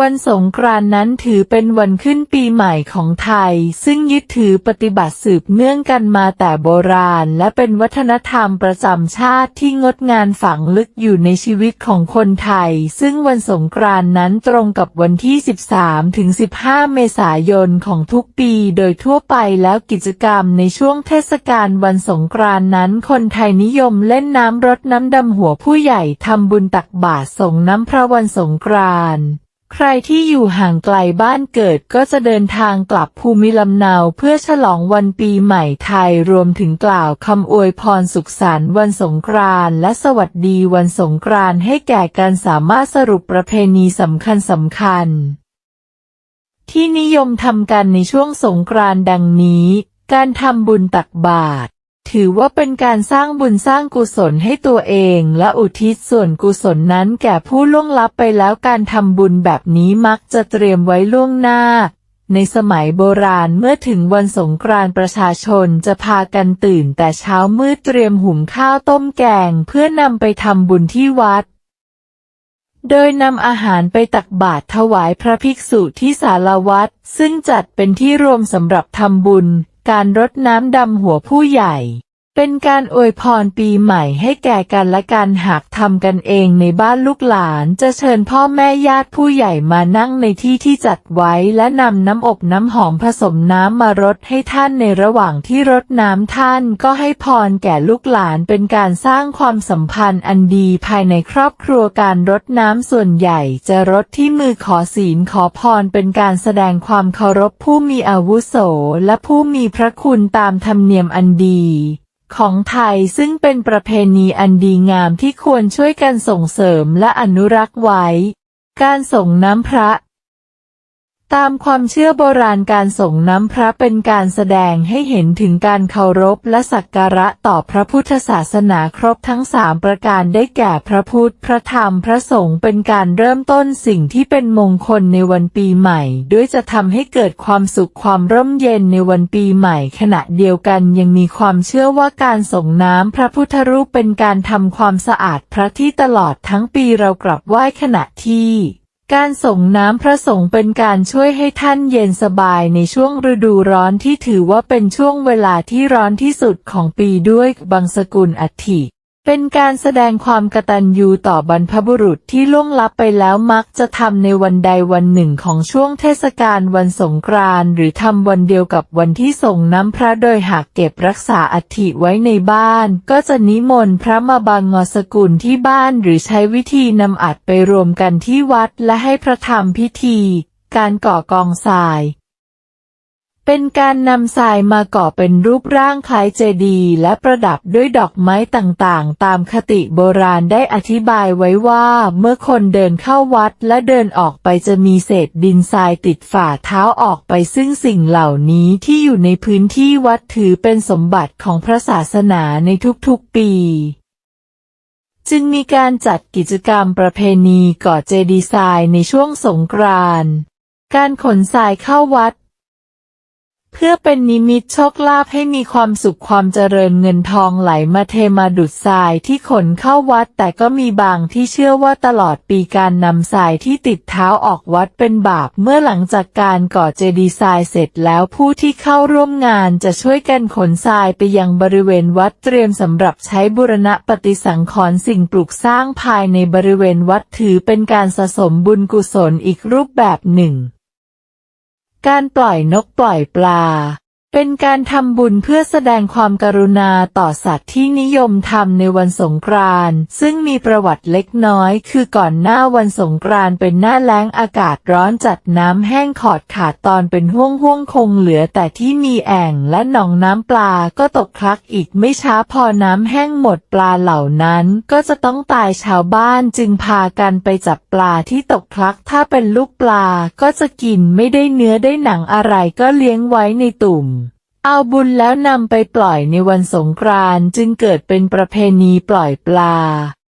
วันสงกรานต์นั้นถือเป็นวันขึ้นปีใหม่ของไทย ซึ่งยึดถือปฏิบัติสืบเนื่องกันมาแต่โบราณ และเป็นวัฒนธรรมประจำชาติที่งดงานฝังลึกอยู่ในชีวิตของคนไทย ซึ่งวันสงกรานต์นั้นตรงกับวันที่ 13ถึง15 เมษายนของทุกปีโดยทั่วไปแล้วกิจกรรมในช่วงเทศกาลวันสงกรานต์นั้น คนไทยนิยมเล่นน้ำรดน้ำดำหัวผู้ใหญ่ทำบุญตักบาตรส่งน้ำพระวันสงกรานต์ ใครที่อยู่ห่างไกลบ้านเกิดก็จะเดินทางกลับภูมิลำเนาเพื่อฉลองวันปีใหม่ไทยรวมถึงกล่าวคำอวยพรสุขสันต์วันสงกรานต์และสวัสดีวันสงกรานต์ให้แก่กันสามารถสรุปประเพณีสำคัญสำคัญ ที่นิยมทำกันในช่วงสงกรานต์ดังนี้ การทำบุญตักบาตร ถือว่าเป็นการสร้างบุญสร้างกุศลให้ตัวเอง และอุทิศส่วนกุศลนั้นแก่ผู้ล่วงลับไปแล้วการทำบุญแบบนี้มักจะเตรียมไว้ล่วงหน้า ในสมัยโบราณเมื่อถึงวันสงกรานต์ประชาชนจะพากันตื่นแต่เช้ามืดเตรียมหุงข้าวต้มแกงเพื่อนำไปทำบุญที่วัดโดยนำอาหารไปตักบาตรถวายพระภิกษุที่ศาลาวัดซึ่งจัดเป็นที่รวมสำหรับทำบุญ การรดน้ำดำหัวผู้ใหญ่ เป็นการอวยพรปีใหม่ให้แก่กันและกันหากทำกันเองในบ้านลูกหลานจะเชิญพ่อแม่ญาติผู้ใหญ่มานั่งในที่ที่จัดไว้และนำน้ำอบน้ำหอมผสมน้ำมารดให้ท่านในระหว่างที่รดน้ำท่านก็ให้พรแก่ลูกหลานเป็นการสร้างความสัมพันธ์อันดีภายในครอบครัวการรดน้ำส่วนใหญ่ จะรดที่มือขอศีลขอพรเป็นการแสดงความเคารพผู้มีอาวุโสและผู้มีพระคุณตามธรรมเนียมอันดี ของไทยซึ่งเป็นประเพณีอันดีงามที่ควรช่วยกันส่งเสริมและอนุรักษ์ไว้ การส่งน้ำพระ ตามความเชื่อโบราณการส่งน้ำพระเป็นการแสดงให้เห็นถึงการเคารพและสักการะต่อพระพุทธศาสนาครบทั้งสามประการได้แก่พระพุทธ พระธรรม พระสงฆ์เป็นการเริ่มต้นสิ่งที่เป็นมงคลในวันปีใหม่ ด้วยจะทำให้เกิดความสุขความร่มเย็นในวันปีใหม่ ขณะเดียวกันยังมีความเชื่อว่าการส่งน้ำพระพุทธรูปเป็นการทำความสะอาดพระที่ตลอดทั้งปีเรากลับไหว้ขณะที่ การส่งน้ำพระสงฆ์เป็นการช่วยให้ท่านเย็นสบายในช่วงฤดูร้อนที่ถือว่าเป็นช่วงเวลาที่ร้อนที่สุดของปีด้วยบางสกุลอัฐิ เป็นการแสดงความกตัญญูต่อบรรพบุรุษที่ล่วงลับไปแล้วมักจะทำในวันใดวันหนึ่งของช่วงเทศกาลวันสงกรานต์หรือทำวันเดียวกับวันที่ส่งน้ำพระโดยหากเก็บรักษาอัฐิไว้ในบ้าน ก็จะนิมนต์พระมาบางงอสกุลที่บ้านหรือใช้วิธีนำอัฐไปรวมกันที่วัดและให้พระทำพิธี การก่อกองทราย เป็นการนำทรายมาก่อเป็นรูปร่างคล้ายเจดีย์และประดับด้วยดอกไม้ต่างๆ ตามคติโบราณได้อธิบายไว้ว่าเมื่อคนเดินเข้าวัดและเดินออกไปจะมีเศษดินทรายติดฝ่าเท้าออกไปซึ่งสิ่งเหล่านี้ที่อยู่ในพื้นที่วัดถือเป็นสมบัติของพระศาสนาในทุกๆปีจึงมีการจัดกิจกรรมประเพณีก่อเจดีย์ทรายในช่วงสงกรานต์ การขนทรายเข้าวัด เพื่อเป็นนิมิตโชคลาภให้มีความสุขความเจริญเงินทองไหลมาเทมาดุดทรายที่ขนเข้าวัด แต่ก็มีบางที่เชื่อว่าตลอดปีการนำทรายที่ติดเท้าออกวัดเป็นบาป เมื่อหลังจากการก่อเจดีย์ทรายเสร็จแล้วผู้ที่เข้าร่วมงานจะช่วยกันขนทรายไปยังบริเวณวัดเตรียมสำหรับใช้บูรณะปฏิสังขรณ์สิ่งปลูกสร้างภายในบริเวณวัดถือเป็นการสะสมบุญกุศลอีกรูปแบบหนึ่ง การปล่อยนกปล่อยปลา เป็นการทำบุญเพื่อแสดงความกรุณาต่อสัตว์ที่นิยมทำในวันสงกรานต์ซึ่งมีประวัติเล็กน้อย คือก่อนหน้าวันสงกรานต์เป็นหน้าแล้งอากาศร้อนจัดน้ำแห้งขอดขาดตอนเป็นห่วงห่วงคงเหลือแต่ที่มีแอ่งและหนองน้ำปลาก็ตกคลักอีกไม่ช้าพอน้ำแห้งหมดปลาเหล่านั้นก็จะต้องตายชาวบ้านจึงพากันไปจับปลาที่ตกคลักถ้าเป็นลูกปลาก็จะกินไม่ได้เนื้อได้หนังอะไรก็เลี้ยงไว้ในตุ่ม เอาบุญแล้วนำไปปล่อยในวันสงกรานต์จึงเกิดเป็นประเพณีปล่อยปลา